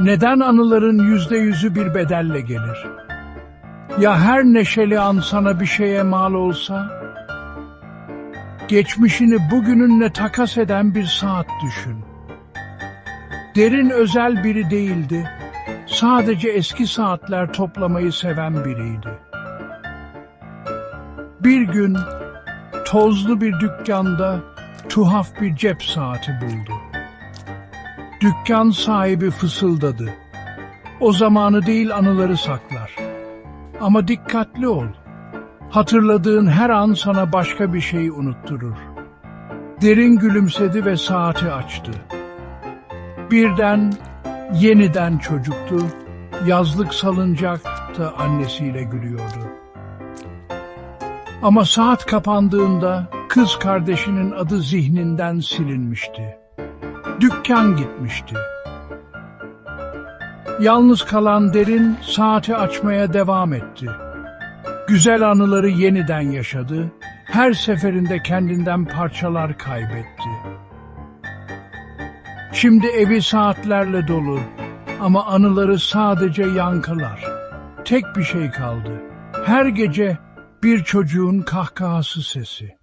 Neden anıların yüzde yüzü bir bedelle gelir? Ya her neşeli an sana bir şeye mal olsa? Geçmişini bugününle takas eden bir saat düşün. Derin özel biri değildi. Sadece eski saatler toplamayı seven biriydi. Bir gün tozlu bir dükkanda tuhaf bir cep saati buldu. Dükkan sahibi fısıldadı. O zamanı değil anıları saklar. Ama dikkatli ol. Hatırladığın her an sana başka bir şey unutturur. Derin gülümsedi ve saati açtı. Birden yeniden çocuktu. Yazlık salıncakta annesiyle gülüyordu. Ama saat kapandığında kız kardeşinin adı zihninden silinmişti. Dükkan gitmişti. Yalnız kalan derin saati açmaya devam etti. Güzel anıları yeniden yaşadı. Her seferinde kendinden parçalar kaybetti. Şimdi evi saatlerle dolu ama anıları sadece yankılar. Tek bir şey kaldı. Her gece bir çocuğun kahkahası sesi.